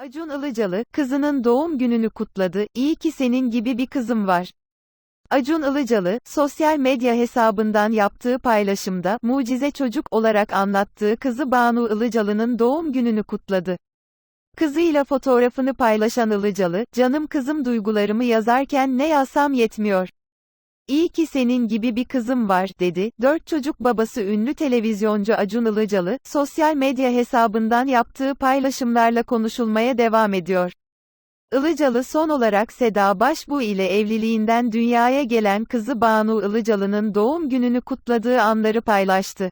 Acun Ilıcalı, kızının doğum gününü kutladı, iyi ki senin gibi bir kızım var. Acun Ilıcalı, sosyal medya hesabından yaptığı paylaşımda, mucize çocuk olarak anlattığı kızı Banu Ilıcalı'nın doğum gününü kutladı. Kızıyla fotoğrafını paylaşan Ilıcalı, canım kızım duygularımı yazarken ne yazsam yetmiyor. İyi ki senin gibi bir kızım var, dedi. Dört çocuk babası ünlü televizyoncu Acun Ilıcalı, sosyal medya hesabından yaptığı paylaşımlarla konuşulmaya devam ediyor. Ilıcalı son olarak Seda Başbuğ ile evliliğinden dünyaya gelen kızı Banu Ilıcalı'nın doğum gününü kutladığı anları paylaştı.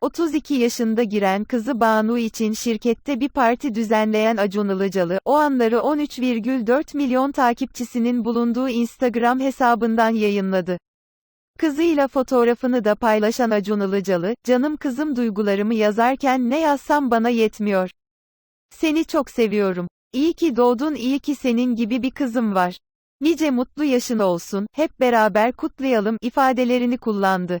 32 yaşında giren kızı Banu için şirkette bir parti düzenleyen Acun Ilıcalı, o anları 13,4 milyon takipçisinin bulunduğu Instagram hesabından yayınladı. Kızıyla fotoğrafını da paylaşan Acun Ilıcalı, canım kızım duygularımı yazarken ne yazsam bana yetmiyor. Seni çok seviyorum. İyi ki doğdun iyi ki senin gibi bir kızım var. Nice mutlu yaşın olsun, hep beraber kutlayalım ifadelerini kullandı.